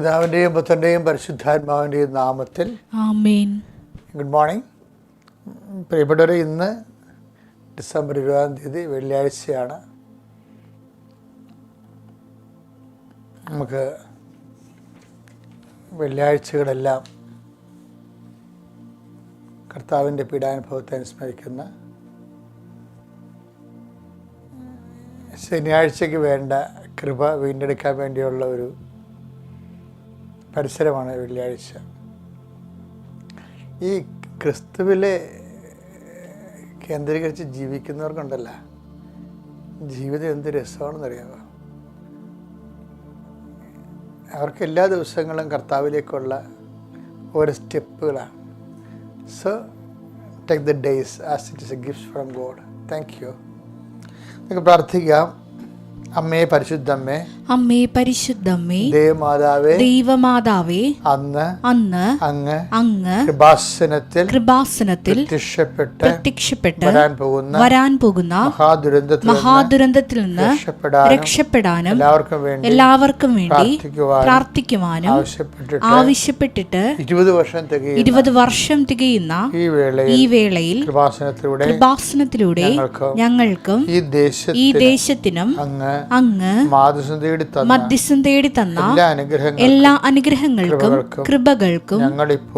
പിതാവിന്റെയും പുത്രന്റെയും പരിശുദ്ധാത്മാവിന്റെയും നാമത്തിൽ ഗുഡ് മോർണിംഗ് പ്രിയപ്പെട്ടവരെ ഇന്ന് ഡിസംബർ ഇരുപതാം തീയതി വെള്ളിയാഴ്ചയാണ്. നമുക്ക് വെള്ളിയാഴ്ചകളെല്ലാം കർത്താവിന്റെ പീഡാനുഭവത്തെ അനുസ്മരിക്കുന്ന ശനിയാഴ്ചയ്ക്ക് വേണ്ട കൃപ വീണ്ടെടുക്കാൻ വേണ്ടിയുള്ള ഒരു പരിസരമാണ് വെള്ളിയാഴ്ച. ഈ ക്രിസ്തുവിലെ കേന്ദ്രീകരിച്ച് ജീവിക്കുന്നവർക്കുണ്ടല്ല. ജീവിതം എന്ത് രസമാണെന്നറിയാമോ അവർക്ക് എല്ലാ ദിവസങ്ങളും കർത്താവിലേക്കുള്ള ഓരോ സ്റ്റെപ്പുകളാണ് so take the days as it is a gift from God thank you നിങ്ങൾക്ക് പ്രാർത്ഥിക്കാം. അമ്മേ പരിശുദ്ധമ്മേ അമ്മേ പരിശുദ്ധമ്മേ ദേവമാതാവേ ദൈവമാതാവേ അന്ന് അന്ന് അങ്ങ് അങ്ങ് കൃപാസനത്തിൽ കൃപാസനത്തിൽ പ്രത്യക്ഷപ്പെട്ട് പ്രത്യക്ഷപ്പെട്ട് വരാൻ പോകുന്ന വരാൻ പോകുന്ന മഹാദുരന്തത്തിൽ നിന്ന് മഹാദുരന്തത്തിൽ നിന്ന് രക്ഷപ്പെടാനും എല്ലാവർക്കും വേണ്ടി എല്ലാവർക്കും വേണ്ടി പ്രാർത്ഥിക്കുവാനും ആവശ്യപ്പെട്ടിട്ട് ഇരുപത് വർഷം ഇരുപത് വർഷം തികയുന്ന ഈ വേളയിൽ ഈ വേളയിൽ കൃപാസനത്തിലൂടെ കൃപാസനത്തിലൂടെ ഞങ്ങൾക്കും ഈ ദേശത്ത് ഈ ദേശത്തിനും അങ്ങ് അങ്ങ് മാതൃസം തേടി മധ്യസ്ഥം തേടി തന്ന എല്ലാ അനുഗ്രഹങ്ങൾക്കും കൃപകൾക്കും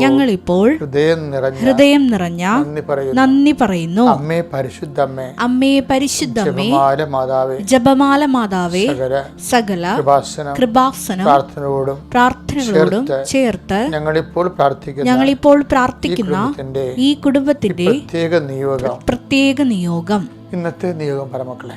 ഞങ്ങളിപ്പോൾ ഹൃദയം നിറഞ്ഞ നന്ദി പറയുന്നു. അമ്മേ പരിശുദ്ധമ്മേ അമ്മേ പരിശുദ്ധമ്മേ ജപമാല മാതാവേ ജപമാല മാതാവേ സകല കൃപാസനം കൃപാസനം പ്രാർത്ഥനയോടും പ്രാർത്ഥനകളോടും ചേർത്ത് ഞങ്ങളിപ്പോൾ പ്രാർത്ഥിക്കുന്ന ഞങ്ങളിപ്പോൾ പ്രാർത്ഥിക്കുന്ന ഈ കുടുംബത്തിന്റെ പ്രത്യേക നിയോഗം. പ്രത്യേക നിയോഗം. ഇന്നത്തെ നിയോഗം പരമക്കളെ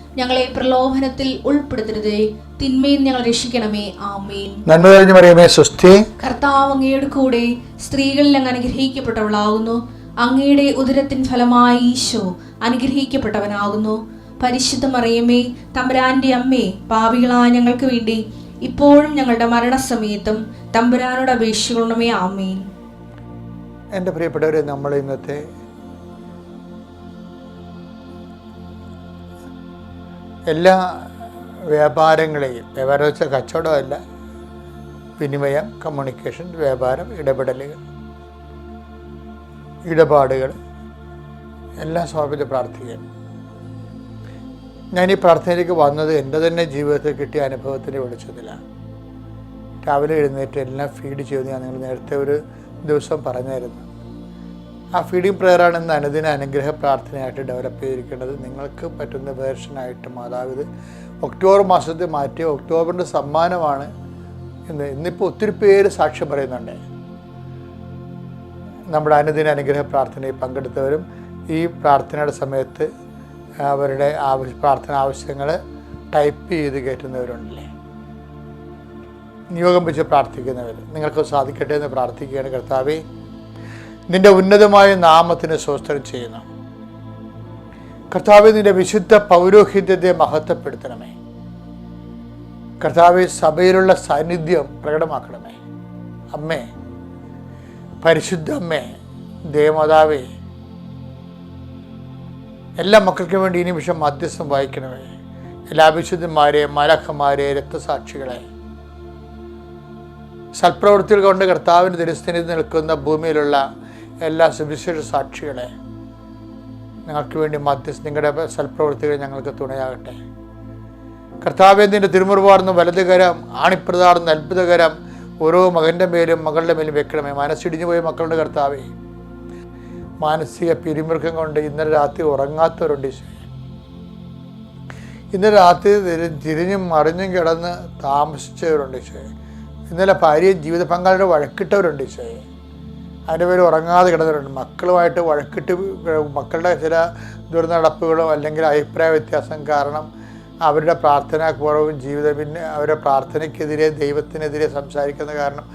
ഞങ്ങളെ പ്രലോഭനത്തിൽ ഉൾപ്പെടുത്തരുതേ. തിന്മയിൽ ഞങ്ങൾ രക്ഷിക്കണമേ. ആമേൻ. നന്മ കഴിഞ്ഞു മറിയമേ സ്വസ്തി. കർത്താവ് അങ്ങയുടെ കൂടെ സ്ത്രീകളിൽ അങ്ങ് അനുഗ്രഹിക്കപ്പെട്ടവളാകുന്നു. അങ്ങയുടെ ഉദരത്തിൻ ഫലമായി ഈശോ അനുഗ്രഹിക്കപ്പെട്ടവനാകുന്നു. പരിശുദ്ധ മറിയമേ തമ്പുരാന്റെ അമ്മേ പാപികളായ ഞങ്ങൾക്ക് വേണ്ടി ഇപ്പോഴും ഞങ്ങളുടെ മരണസമയത്തും തമ്പുരാനോട് അപേക്ഷിക്കണമേ. ആമേൻ. എന്റെ പ്രിയപ്പെട്ടവരെ നമ്മൾ ഇന്നത്തെ എല്ലാ വ്യാപാരങ്ങളെയും വ്യാപാരം വെച്ചാൽ കച്ചവടമല്ല വിനിമയം കമ്മ്യൂണിക്കേഷൻ വ്യാപാരം ഇടപെടലുകൾ ഇടപാടുകൾ എല്ലാം സമർപ്പിച്ച് പ്രാർത്ഥിക്കാൻ ഞാൻ ഈ പ്രാർത്ഥനയിലേക്ക് വന്നത് എന്റെ തന്നെ ജീവിതത്തിൽ കിട്ടിയ അനുഭവത്തിന്റെ വെളിച്ചത്തിലാണ് രാവിലെ എഴുന്നേറ്റ് എല്ലാം ഫീഡ് ചെയ്ത്. ഞാൻ നിങ്ങൾ നേരത്തെ ഒരു ദിവസം പറഞ്ഞായിരുന്നു. ആ ഫീഡിംഗ് പ്രെയറാണ് ഇന്ന് അനുദിന അനുഗ്രഹ പ്രാർത്ഥനയായിട്ട് ഡെവലപ്പ് ചെയ്തിരിക്കേണ്ടത്. നിങ്ങൾക്ക് പറ്റുന്ന വേർഷനായിട്ട് മാതാവ് ഇത് ഒക്ടോബർ മാസത്തിൽ മാറ്റി ഒക്ടോബറിന്റെ സമ്മാനമാണ് ഇന്ന് ഇന്നിപ്പോൾ ഒത്തിരി പേര് സാക്ഷ്യം പറയുന്നുണ്ട്. നമ്മുടെ അനുദിന അനുഗ്രഹ പ്രാർത്ഥനയിൽ പങ്കെടുത്തവരും ഈ പ്രാർത്ഥനയുടെ സമയത്ത് അവരുടെ ആവശ്യ പ്രാർത്ഥന ആവശ്യങ്ങൾ ടൈപ്പ് ചെയ്ത് കയറ്റുന്നവരുണ്ടല്ലേ നിയോഗം വെച്ച് പ്രാർത്ഥിക്കുന്നവർ നിങ്ങൾക്ക് സാധിക്കട്ടെ എന്ന് പ്രാർത്ഥിക്കുകയാണ് കർത്താവേ. നിന്റെ ഉന്നതമായ നാമത്തിന് സ്വസ്ഥം ചെയ്യുന്നു. കർത്താവ് നിന്റെ വിശുദ്ധ പൗരോഹിത്യത്തെ മഹത്വപ്പെടുത്തണമേ. കർത്താവ് സഭയിലുള്ള സാന്നിധ്യം പ്രകടമാക്കണമേ. അമ്മേ പരിശുദ്ധ അമ്മേ ദേവമാതാവേ എല്ലാ മക്കൾക്കും വേണ്ടി ഈ നിമിഷം മധ്യസ്ഥം വായിക്കണമേ എല്ലാ വിശുദ്ധന്മാരെ മലക്കന്മാരെ രക്തസാക്ഷികളെ. സൽപ്രവൃത്തികൾ കൊണ്ട് കർത്താവിന് തിരുസ്ഥനിൽ നിൽക്കുന്ന ഭൂമിയിലുള്ള എല്ലാ സുവിശേഷ സാക്ഷികളെ നിങ്ങൾക്ക് വേണ്ടി മധ്യസ്ഥ നിങ്ങളുടെ സൽപ്രവൃത്തികൾ ഞങ്ങൾക്ക് തുണയാകട്ടെ. കർത്താവേന്ദ്രന്റെ നിന്റെ തിരുമുറുപാർന്ന വലതുകരം ആണിപ്രതാർന്ന അത്ഭുതകരം ഓരോ മകന്റെ മേലും മകളുടെ മേലും വെക്കണമേ. മനസ്സിടിഞ്ഞു പോയ മക്കളുടെ കർത്താവേ മാനസിക പിരിമുറുക്കം കൊണ്ട് ഇന്നലെ രാത്രി ഉറങ്ങാത്തവരുണ്ട് ഇന്നലെ രാത്രി തിരി- തിരിഞ്ഞും മറിഞ്ഞും കിടന്ന് താമസിച്ചവരുണ്ട് ഇന്നലെ ഭാര്യയും ജീവിത പങ്കാളിയുടെ വഴക്കിട്ടവരുണ്ട് ഈശോയെ അതിന്റെ പേര് ഉറങ്ങാതെ കിടന്നിട്ടുണ്ട്. മക്കളുമായിട്ട് വഴക്കിട്ട് മക്കളുടെ ചില ദുർനടപ്പുകളോ അല്ലെങ്കിൽ അഭിപ്രായ വ്യത്യാസം കാരണം അവരുടെ പ്രാർത്ഥനാ കുറവും ജീവിതം പിന്നെ അവരുടെ പ്രാർത്ഥനയ്ക്കെതിരെ ദൈവത്തിനെതിരെ സംസാരിക്കുന്ന കാരണം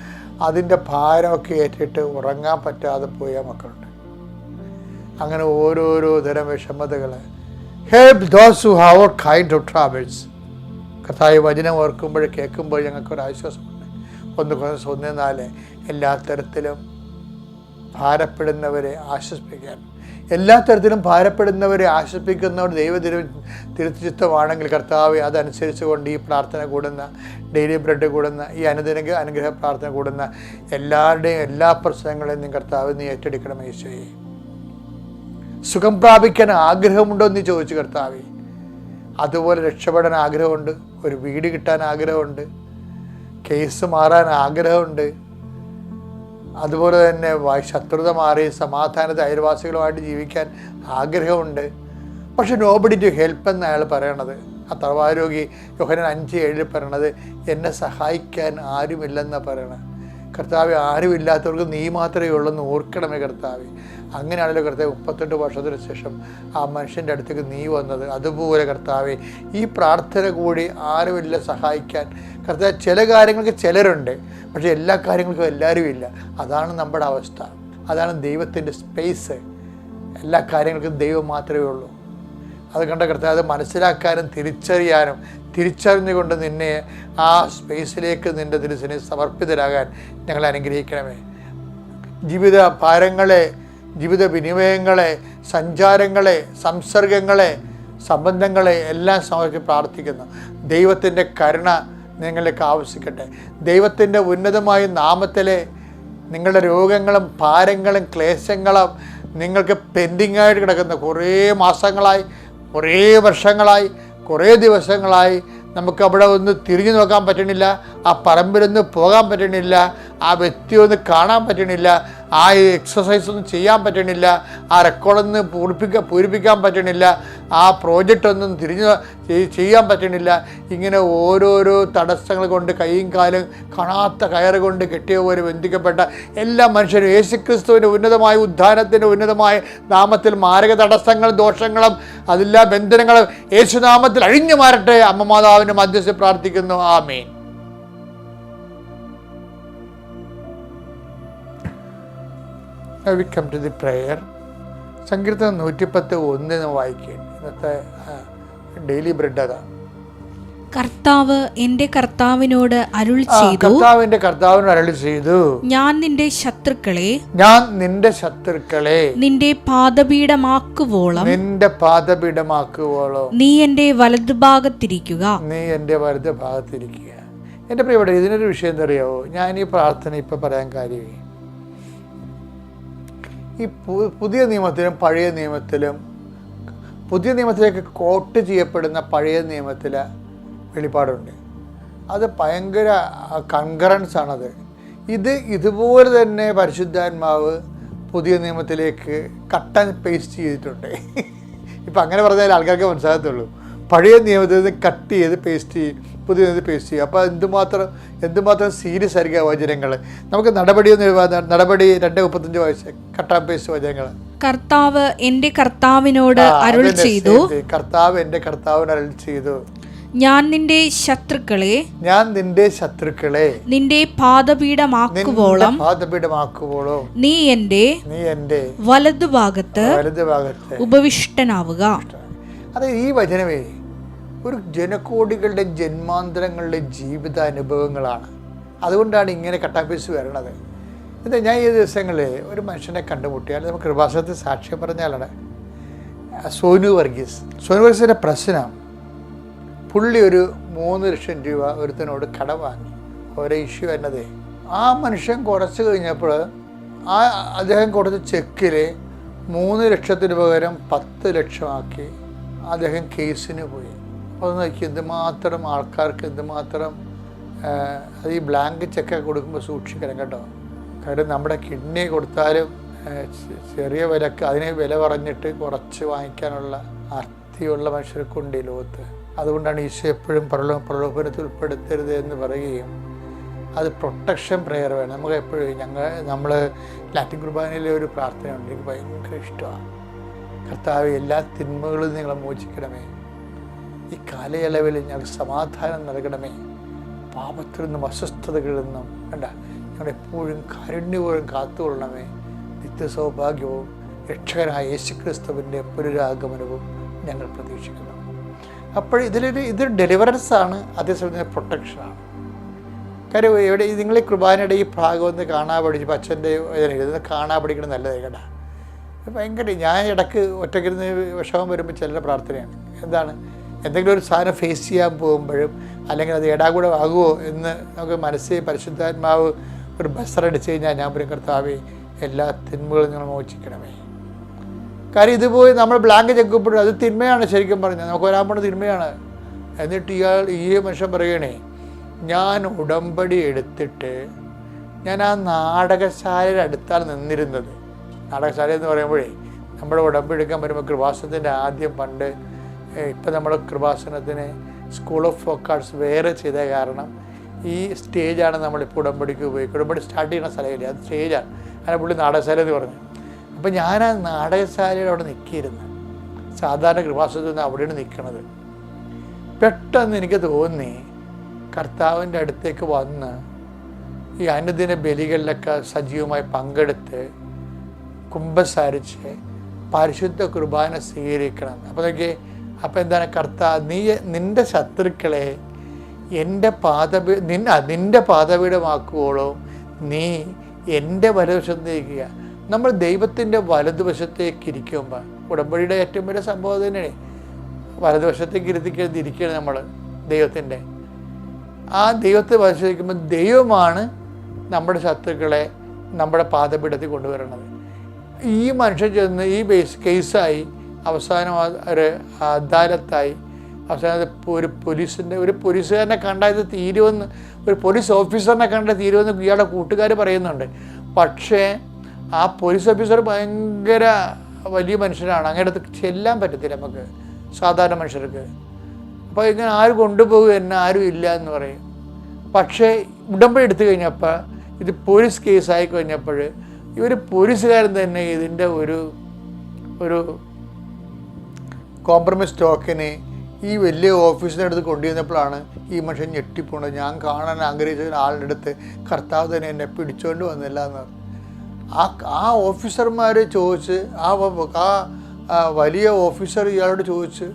അതിന്റെ ഭാരമൊക്കെ ഏറ്റിട്ട് ഉറങ്ങാൻ പറ്റാതെ പോയ മക്കളുണ്ട്. അങ്ങനെ ഓരോരോ തരം വിഷമതകൾ. Help those who have kind of travels കഥായ വചനം ഓർക്കുമ്പോൾ കേൾക്കുമ്പോൾ ഞങ്ങൾക്കൊരു ആശ്വാസമുണ്ട് ഒന്ന് ഒന്ന് നാല്. എല്ലാ തരത്തിലും ഭാരപ്പെടുന്നവരെ ആശ്വസിപ്പിക്കാൻ. എല്ലാ തരത്തിലും ഭാരപ്പെടുന്നവരെ ആശ്വസിപ്പിക്കുന്നവർ ദൈവ തിരു തിരുച്ചിത്തമാണെങ്കിൽ കർത്താവ് അതനുസരിച്ച് കൊണ്ട് ഈ പ്രാർത്ഥന കൂടുന്ന ഡെയിലി ബ്രെഡ് കൂടുന്ന ഈ അനുദിന അനുഗ്രഹ പ്രാർത്ഥന കൂടുന്ന എല്ലാവരുടെയും എല്ലാ പ്രശ്നങ്ങളെയും നീ കർത്താവ് നീ ഏറ്റെടുക്കണം ഈശോയെ. സുഖം പ്രാപിക്കാൻ ആഗ്രഹമുണ്ടോ എന്ന് ചോദിച്ചു കർത്താവെ. അതുപോലെ രക്ഷപ്പെടാൻ ആഗ്രഹമുണ്ട് ഒരു വീട് കിട്ടാൻ ആഗ്രഹമുണ്ട് കേസ് മാറാൻ ആഗ്രഹമുണ്ട് അതുപോലെ തന്നെ ശത്രുത മാറി സമാധാനത്തെ അയൽവാസികളുമായിട്ട് ജീവിക്കാൻ ആഗ്രഹമുണ്ട്. പക്ഷെ നോബഡി ടു ഹെൽപ്പ് എന്ന് അയാൾ പറയണത്. ആ തറവാരോഗി യോഹനൻ അഞ്ച് ഏഴിൽ പറയണത് എന്നെ സഹായിക്കാൻ ആരുമില്ലെന്നാണ് പറയണത് കർത്താവ് ആരുമില്ലാത്തവർക്ക് നീ മാത്രമേ ഉള്ളൂ എന്ന് ഓർക്കണമേ കർത്താവ്. അങ്ങനെയാണല്ലോ കർത്താവ് മുപ്പത്തെട്ട് വർഷത്തിന് ശേഷം ആ മനുഷ്യന്റെ അടുത്തേക്ക് നീ വന്നത്. അതുപോലെ കർത്താവ് ഈ പ്രാർത്ഥന കൂടി ആരുമില്ല സഹായിക്കാൻ. കർത്താവ് ചില കാര്യങ്ങൾക്ക് ചിലരുണ്ട്. പക്ഷേ എല്ലാ കാര്യങ്ങൾക്കും എല്ലാവരും ഇല്ല. അതാണ് നമ്മുടെ അവസ്ഥ. അതാണ് ദൈവത്തിന്റെ സ്പേസ് എല്ലാ കാര്യങ്ങൾക്കും ദൈവം മാത്രമേ ഉള്ളൂ. അത് കണ്ട കർത്താവ് മനസ്സിലാക്കാനും തിരിച്ചറിയാനും തിരിച്ചറിഞ്ഞുകൊണ്ട് നിന്നെ ആ സ്പേസിലേക്ക് നിന്റെ തിരുസിനെ സമർപ്പിതരാകാൻ ഞങ്ങൾ അനുഗ്രഹിക്കണമേ. ജീവിത ഭാരങ്ങളെ ജീവിത വിനിമയങ്ങളെ സഞ്ചാരങ്ങളെ സംസർഗങ്ങളെ സംബന്ധങ്ങളെ എല്ലാം സമർപ്പിച്ച് പ്രാർത്ഥിക്കുന്നു. ദൈവത്തിന്റെ കരുണ നിങ്ങളിലേക്ക് ആവശ്യിക്കട്ടെ. ദൈവത്തിന്റെ ഉന്നതമായ നാമത്തിലെ നിങ്ങളുടെ രോഗങ്ങളും ഭാരങ്ങളും ക്ലേശങ്ങളും നിങ്ങൾക്ക് പെൻഡിങ് ആയിട്ട് കിടക്കുന്ന കുറേ മാസങ്ങളായി കുറേ വർഷങ്ങളായി കുറേ ദിവസങ്ങളായി നമുക്ക് അവിടെ ഒന്ന് തിരിഞ്ഞു നോക്കാൻ പറ്റണില്ല ആ പറമ്പിലൊന്ന് പോകാൻ പറ്റണില്ല ആ വ്യക്തി ഒന്ന് കാണാൻ പറ്റണില്ല ആ എക്സസൈസ് ഒന്നും ചെയ്യാൻ പറ്റണില്ല ആ റെക്കോർഡൊന്ന് പൂരിപ്പിക്കാൻ പൂരിപ്പിക്കാൻ പറ്റണില്ല ആ പ്രോജക്റ്റ് ഒന്നും തിരിഞ്ഞു ചെയ്യാൻ പറ്റണില്ല. ഇങ്ങനെ ഓരോരോ തടസ്സങ്ങൾ കൊണ്ട് കൈയും കാലും കാണാത്ത കയറ് കൊണ്ട് കെട്ടിയ പോലെ ബന്ധിക്കപ്പെട്ട എല്ലാ മനുഷ്യരും യേശുക്രിസ്തുവിന്റെ ഉന്നതമായ ഉദ്ധാനത്തിന്റെ ഉന്നതമായ നാമത്തിൽ മാരക തടസ്സങ്ങളും ദോഷങ്ങളും അതെല്ലാ ബന്ധനങ്ങളും യേശുനാമത്തിൽ അഴിഞ്ഞു മാറട്ടെ. അമ്മമാതാവിന്റെ മധ്യസ്ഥ പ്രാർത്ഥിക്കുന്നു. ആമേൻ we come to the prayer സങ്കീർത്തനം നൂറ്റിപ്പത്ത് ഒന്നിന് വായിക്കുകയാണ്. ഇന്നത്തെ ഡെയിലി ബ്രെഡ് അതാണ് കർത്താവ് എന്റെ കർത്താവിനോട് അരുൾ ചെയ്തു. കർത്താവിന്റെ കർത്താവിനോട് അരുൾ ചെയ്തു. ഞാൻ നിന്റെ ശത്രുക്കളെ ഞാൻ നിന്റെ ശത്രുക്കളെ നിന്റെ പാദപീഠമാക്കുവോളം നിന്റെ പാദപീഠമാക്കുവോളം നീ എന്റെ വലതുഭാഗത്തിരിക്കുക നീ എന്റെ വലതുഭാഗത്തിരിക്കുക എന്റെ പ്രിയപ്പെട്ട ഇതിനൊരു വിഷയം എന്തറിയാവോ ഞാൻ ഈ പ്രാർത്ഥന ഇപ്പം പറയാൻ കാര്യമേ ഈ പുതിയ നിയമത്തിലും പഴയ നിയമത്തിലും പുതിയ നിയമത്തിലേക്ക് കോട്ട് ചെയ്യപ്പെടുന്ന പഴയ നിയമത്തിലെ വെളിപ്പാടുണ്ട് അത് ഭയങ്കര കൺകറൻസ് ആണത് ഇത് ഇതുപോലെ തന്നെ പരിശുദ്ധാത്മാവ് പുതിയ നിയമത്തിലേക്ക് കട്ട് ആൻഡ് പേസ്റ്റ് ചെയ്തിട്ടുണ്ട്. ഇപ്പം അങ്ങനെ പറഞ്ഞാൽ ആൾക്കാർക്ക് മനസ്സിലാകത്തുള്ളൂ. പഴയ നിയമത്തിൽ നിന്ന് കട്ട് ചെയ്ത് പേസ്റ്റ് ചെയ്യും പുതിയ നിയമത്തിൽ പേസ്റ്റ് ചെയ്യും. അപ്പോൾ എന്തുമാത്രം എന്തുമാത്രം സീരിയസ് ആയിരിക്കും വചനങ്ങൾ? നമുക്ക് നടപടി എന്ന് പറയുന്ന നടപടി രണ്ട് മുപ്പത്തഞ്ച് വയസ്സ് കട്ടാൻ പേസ്റ്റ് വചനങ്ങൾ. കർത്താവ് എന്റെ കർത്താവിനോട് അരുൾ ചെയ്തു. കർത്താവ് എന്റെ കർത്താവിന് അരുൾ ചെയ്തു. ഞാൻ നിന്റെ ശത്രുക്കളെ ഞാൻ നിന്റെ ശത്രുക്കളെ നിന്റെ പാദപീഠമാക്കുവോളം പാദപീഠമാക്കുവോളം നീ എന്റെ നീ എന്റെ വലതുഭാഗത്ത് വലതുഭാഗത്ത് ഉപവിഷ്ടനാവുക. അതെ ഈ വചനമേ ഒരു ജനകോടികളുടെ ജന്മാന്തരങ്ങളുടെ ജീവിതാനുഭവങ്ങളാണ്. അതുകൊണ്ടാണ് ഇങ്ങനെ കട്ടാപ്പീസ് വരണത്. എന്താ ഞാൻ ഈ ദിവസങ്ങളിൽ ഒരു മനുഷ്യനെ കണ്ടുമുട്ടിയാൽ നമുക്ക് കൃപാസനത്തിൽ സാക്ഷ്യം പറഞ്ഞാലാണ്. സോനു വർഗീസ്. സോനു വർഗീസിന്റെ പ്രശ്നം പുള്ളി ഒരു മൂന്ന് ലക്ഷം രൂപ ഒരുത്തനോട് കട വാങ്ങി. ഓരോ ഇഷ്യൂ എന്നത് ആ മനുഷ്യൻ കുറച്ച് കഴിഞ്ഞപ്പോൾ ആ അദ്ദേഹം കൊടുത്ത ചെക്കിൽ മൂന്ന് ലക്ഷത്തിന് പകരം പത്ത് ലക്ഷമാക്കി അദ്ദേഹം കേസിന് പോയി. അപ്പോൾ അത് നോക്കി എന്തുമാത്രം ആൾക്കാർക്ക് എന്തുമാത്രം അത് ഈ ബ്ലാങ്ക് ചെക്ക് കൊടുക്കുമ്പോൾ സൂക്ഷിക്കണം കേട്ടോ. കാര്യം നമ്മുടെ കിഡ്നി കൊടുത്താലും ചെറിയ വിലക്ക് അതിന് വില പറഞ്ഞിട്ട് കുറച്ച് വാങ്ങിക്കാനുള്ള അർത്ഥിയുള്ള മനുഷ്യർക്കുണ്ട് ഈ ലോകത്ത്. അതുകൊണ്ടാണ് ഈശോ എപ്പോഴും പ്രലോ പ്രലോഭനത്തിൽ ഉൾപ്പെടുത്തരുത് എന്ന് പറയുകയും അത് പ്രൊട്ടക്ഷൻ പ്രെയർ വേണം. നമുക്ക് എപ്പോഴും ഞങ്ങൾ നമ്മൾ ലാറ്റിൻ കുർബാനയിലെ ഒരു പ്രാർത്ഥനയുണ്ട്. എനിക്ക് ഭയങ്കര ഇഷ്ടമാണ്. കർത്താവ് എല്ലാ തിന്മകളും നിങ്ങളെ മോചിക്കണമേ. ഈ കാലയളവിൽ ഞങ്ങൾക്ക് സമാധാനം നൽകണമേ. പാപത്തിൽ നിന്നും അസ്വസ്ഥതകളിൽ നിന്നും വേണ്ട. ഞങ്ങൾ എപ്പോഴും കാരുണ്യപൂർവം കാത്തുകൊള്ളണമേ. നിത്യസൗഭാഗ്യവും രക്ഷകനായ യേശുക്രിസ്തുവിന്റെ പുനരാഗമനവും ഞങ്ങൾ പ്രതീക്ഷിക്കുന്നു. അപ്പോൾ ഇതിലൊരു ഇതൊരു ഡെലിവറൻസ് ആണ് അതേസമയം പ്രൊട്ടക്ഷനാണ് കാര്യം എവിടെ നിങ്ങൾ ഈ കുർബാനയുടെ ഈ ഭാഗം ഒന്ന് കാണാൻ പഠിച്ചു അച്ഛന്റെ ഇതൊന്ന് കാണാൻ പഠിക്കണം നല്ലതായി കേട്ടാ. ഇത് ഭയങ്കര ഞാൻ ഇടയ്ക്ക് ഒറ്റയ്ക്കിരുന്ന് വിഷമം വരുമ്പോൾ ചെല്ലുന്ന പ്രാർത്ഥനയാണ്. എന്താണ്? എന്തെങ്കിലും ഒരു സാധനം ഫേസ് ചെയ്യാൻ പോകുമ്പോഴും അല്ലെങ്കിൽ അത് ഏടാകൂടെ ആകുമോ എന്ന് നമുക്ക് മനസ്സിൽ പരിശുദ്ധാത്മാവ് ഒരു ബസ്സറടിച്ച് കഴിഞ്ഞാൽ ഞാൻ പറയും കർത്താവേ എല്ലാ തിന്മകളും നിങ്ങൾ മോചിക്കണമേ. കാര്യം ഇതുപോയി നമ്മൾ ബ്ലാങ്ക് ചെക്കപ്പെടും അത് തിന്മയാണ് ശരിക്കും പറഞ്ഞത്. നമുക്ക് വരാൻ പോണ തിന്മയാണ്. എന്നിട്ട് ഇയാൾ ഈ മനുഷ്യൻ പറയണേ ഞാൻ ഉടമ്പടി എടുത്തിട്ട് ഞാൻ ആ നാടകശാലയുടെ അടുത്താണ് നിന്നിരുന്നത്. നാടകശാല എന്ന് പറയുമ്പോഴേ നമ്മുടെ ഉടമ്പടി എടുക്കാൻ വരുമ്പോൾ കൃപാസത്തിന്റെ ആദ്യം പണ്ട് ഇപ്പം നമ്മൾ കൃപാസനത്തിന് സ്കൂൾ ഓഫ് ഫോക്ക് ആർട്സ് വേറെ ചെയ്ത കാരണം ഈ സ്റ്റേജാണ് നമ്മളിപ്പോൾ ഉടമ്പടിക്ക് ഉപയോഗിക്കുക. ഉടമ്പടി സ്റ്റാർട്ട് ചെയ്യുന്ന സ്ഥലമില്ല? അത് സ്റ്റേജാണ്. അങ്ങനെ പുള്ളി നാടകശാല എന്ന് പറഞ്ഞു. അപ്പം ഞാൻ ആ നാടകശാലയുടെ അവിടെ നിൽക്കിയിരുന്നു. സാധാരണ കൃപാസനത്തിൽ നിന്ന് അവിടെയാണ് നിൽക്കുന്നത് പെട്ടെന്ന് എനിക്ക് തോന്നി കർത്താവിന്റെ അടുത്തേക്ക് വന്ന് ഈ അനുദിന ബലികളിലൊക്കെ സജീവമായി പങ്കെടുത്ത് കുംഭസാരിച്ച് പരിശുദ്ധ കുർബാന സ്വീകരിക്കണം. അപ്പോൾ നോക്കി അപ്പോൾ എന്താണ് കർത്ത നീ നിന്റെ ശത്രുക്കളെ എന്റെ പാതപീ നിന്ന നിന്റെ പാദപീഠമാക്കുവോളോ നീ എന്റെ വലതുവശത്തേക്കുക നമ്മൾ ദൈവത്തിന്റെ വലതുവശത്തേക്ക് ഇരിക്കുമ്പോൾ ഉടമ്പടിയുടെ ഏറ്റവും വലിയ സംഭവം തന്നെയാണ്. വലതുവശത്തേക്ക് ഇരുത്തിക്കരുത് ഇരിക്കുകയാണ് നമ്മൾ ദൈവത്തിന്റെ. ആ ദൈവത്തെ പരിശോധിക്കുമ്പോൾ ദൈവമാണ് നമ്മുടെ ശത്രുക്കളെ നമ്മുടെ പാതപീഠത്തിൽ കൊണ്ടുവരുന്നത് ഈ മനുഷ്യൻ ചെന്ന് ഈ ബേസ് കേസായി അവസാനം ഒരു അദാലത്തായി. അവസാനം ഒരു പോലീസിന്റെ ഒരു പോലീസുകാരനെ കണ്ടാൽ ഇത് തീരുമെന്ന് ഒരു പോലീസ് ഓഫീസറിനെ കണ്ടാൽ തീരുമെന്ന് ഇയാളുടെ കൂട്ടുകാർ പറയുന്നുണ്ട്. പക്ഷേ ആ പോലീസ് ഓഫീസർ ഭയങ്കര വലിയ മനുഷ്യരാണ് അങ്ങനെ അടുത്ത് ചെല്ലാൻ പറ്റത്തില്ല നമുക്ക്. സാധാരണ മനുഷ്യർക്ക്. അപ്പോൾ ഇങ്ങനെ ആര് കൊണ്ടുപോകും എന്നെ ആരും ഇല്ല എന്ന് പറയും. പക്ഷേ ഉടമ്പടി എടുത്തു കഴിഞ്ഞപ്പോൾ ഇത് പോലീസ് കേസായി കഴിഞ്ഞപ്പോൾ ഇവർ പോലീസുകാരൻ തന്നെ ഇതിന്റെ ഒരു ഒരു കോംപ്രമൈസ് ടോക്കനെ ഈ വലിയ ഓഫീസിന്റെ അടുത്ത് കൊണ്ടുവന്നപ്പോഴാണ് ഈ മനുഷ്യൻ ഞെട്ടിപ്പോണത്. ഞാൻ കാണാൻ ആഗ്രഹിച്ച ആളുടെ അടുത്ത് കർത്താവ് തന്നെ എന്നെ പിടിച്ചോണ്ട് വന്നില്ല എന്ന് ആ ആ ഓഫീസർമാർ ചോദിച്ച് ആ ആ വലിയ ഓഫീസർ ഇയാളോട് ചോദിച്ച്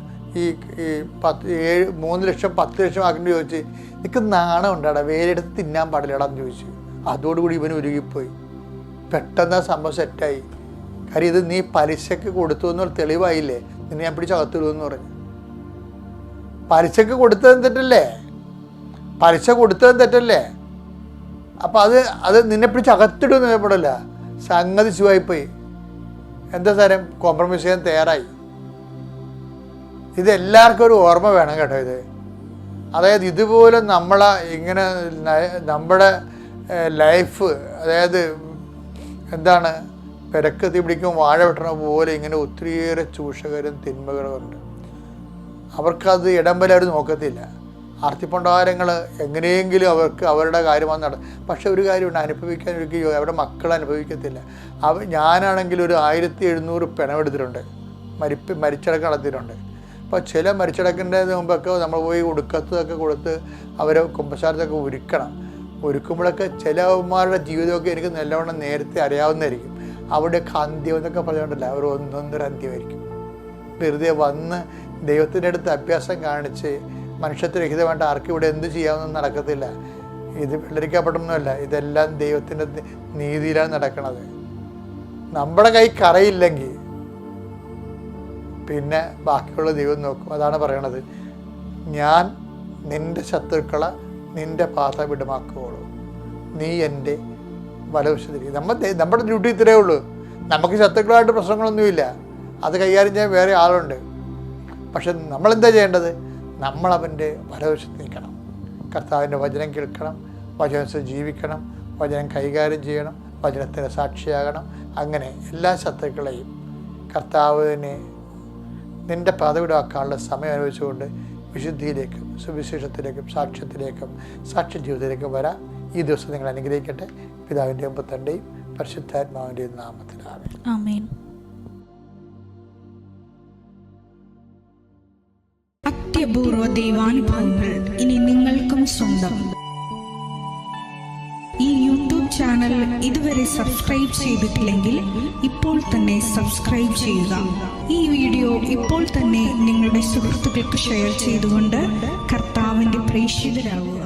ഈ ഈ പത്ത് ഏഴ് മൂന്ന് ലക്ഷം പത്ത് ലക്ഷം ആക്കേണ്ടി ചോദിച്ച് നിനക്ക് നാണം ഉണ്ടാടാ വേരെടുത്ത് തിന്നാൻ പാടില്ലടാന്ന് ചോദിച്ചു. അതോടുകൂടി ഇവൻ ഉരുകിപ്പോയി. പെട്ടെന്ന് ആ സംഭവം സെറ്റായി കാര്യം ഇത് നീ പലിശക്ക് കൊടുത്തു എന്നുള്ള തെളിവായില്ലേ? നിന്നെ ഞാൻ പിടിച്ച് അകത്തിടുമെന്ന് പറഞ്ഞു. പലിശക്ക് കൊടുത്തതും തെറ്റല്ലേ? പലിശ കൊടുത്തതും തെറ്റല്ലേ? അപ്പം അത് അത് നിന്നെ പിടിച്ച് അകത്തിടുമെന്ന് പറയപ്പെടില്ല സംഗതി ശിവായിപ്പോയി എന്താ സാരം? കോംപ്രമൈസ് ചെയ്യാൻ തയ്യാറായി. ഇത് എല്ലാവർക്കും ഒരു ഓർമ്മ വേണം കേട്ടോ ഇത്. അതായത് ഇതുപോലെ നമ്മളെ ഇങ്ങനെ നമ്മുടെ ലൈഫ് അതായത് എന്താണ് പെരക്കത്തി പിടിക്കും വാഴ വെട്ടണ പോലെ ഇങ്ങനെ ഒത്തിരിയേറെ ചൂഷകരും തിന്മകളും ഉണ്ട്. അവർക്കത് ഇടംബലം അവർ നോക്കത്തില്ല. ആർത്തിപ്പണ്ടാരങ്ങൾ എങ്ങനെയെങ്കിലും അവർക്ക് അവരുടെ കാര്യമാണ് നട പക്ഷെ ഒരു കാര്യമുണ്ട് അനുഭവിക്കാൻ ഒരിക്കലും അവരുടെ മക്കൾ അനുഭവിക്കത്തില്ല. അവ ഞാനാണെങ്കിൽ ഒരു ആയിരത്തി എഴുന്നൂറ് പിണമെടുത്തിട്ടുണ്ട് മരിപ്പ് മരിച്ചടക്കം നടത്തിയിട്ടുണ്ട്. അപ്പോൾ ചില മരിച്ചടക്കിന്റെ മുമ്പൊക്കെ നമ്മൾ പോയി ഉടുക്കത്തൊക്കെ കൊടുത്ത് അവരെ കുമ്പസാരത്തൊക്കെ ഒരുക്കണം. ഒരുക്കുമ്പോഴൊക്കെ ചിലവന്മാരുടെ ജീവിതമൊക്കെ എനിക്ക് നല്ലവണ്ണം നേരത്തെ അറിയാവുന്നതായിരിക്കും. അവിടെയൊക്കെ അന്ത്യം എന്നൊക്കെ പറഞ്ഞുകൊണ്ടല്ല അവർ ഒന്നൊന്നര അന്ത്യമായിരിക്കും. വെറുതെ വന്ന് ദൈവത്തിന്റെ അടുത്ത് അഭ്യാസം കാണിച്ച് മനുഷ്യത്വരഹിതമായിട്ട് ആർക്കും ഇവിടെ എന്ത് ചെയ്യാമെന്നും നടക്കത്തില്ല. ഇത് വെള്ളരിക്കപ്പെട്ടൊന്നുമല്ല ഇതെല്ലാം ദൈവത്തിന്റെ നീതിയിലാണ് നടക്കുന്നത് നമ്മുടെ കൈ കറയില്ലെങ്കിൽ പിന്നെ ബാക്കിയുള്ള ദൈവം നോക്കും. അതാണ് പറയണത്. ഞാൻ നിന്റെ ശത്രുക്കളെ നിന്റെ പാത വിടമാക്കുകയുള്ളൂ നീ എന്റെ വലവശത്തിരിക്കും നമ്മൾ നമ്മുടെ ഡ്യൂട്ടി ഇത്രയേ ഉള്ളൂ. നമുക്ക് ശത്രുക്കളായിട്ട് പ്രശ്നങ്ങളൊന്നുമില്ല. അത് കൈകാര്യം ചെയ്യാൻ വേറെ ആളുണ്ട്. പക്ഷെ നമ്മളെന്താ ചെയ്യേണ്ടത്? നമ്മളവന്റെ വലവശത്ത് നിൽക്കണം കർത്താവിന്റെ വചനം കേൾക്കണം. വചനത്തിൽ ജീവിക്കണം. വചനം കൈകാര്യം ചെയ്യണം. വചനത്തിന് സാക്ഷിയാകണം. അങ്ങനെ എല്ലാ ശത്രുക്കളെയും കർത്താവിനെ നിന്റെ പദവിടാക്കാനുള്ള സമയം അനുഭവിച്ചുകൊണ്ട് വിശുദ്ധിയിലേക്കും സുവിശേഷത്തിലേക്കും സാക്ഷ്യത്തിലേക്കും സാക്ഷ്യ ജീവിതത്തിലേക്കും വരാം. ഈ ദിവസം നിങ്ങൾ അനുഗ്രഹിക്കട്ടെ. പിതാവിന്റെയും പുത്രന്റെയും പരിശുദ്ധാത്മാവിന്റെയും നാമത്തിലാണ് ആമേൻ. അത്യപൂർവ ദൈവാനുഭവങ്ങൾ ഇനി നിങ്ങൾക്കും സ്വന്തം. ഈ യൂട്യൂബ് ചാനൽ ഇതുവരെ സബ്സ്ക്രൈബ് ചെയ്തിട്ടില്ലെങ്കിൽ ഇപ്പോൾ തന്നെ സബ്സ്ക്രൈബ് ചെയ്യുക. ഈ വീഡിയോ ഇപ്പോൾ തന്നെ നിങ്ങളുടെ സുഹൃത്തുക്കൾക്ക് ഷെയർ ചെയ്തുകൊണ്ട് കർത്താവിന്റെ പ്രേക്ഷിതരാകുക.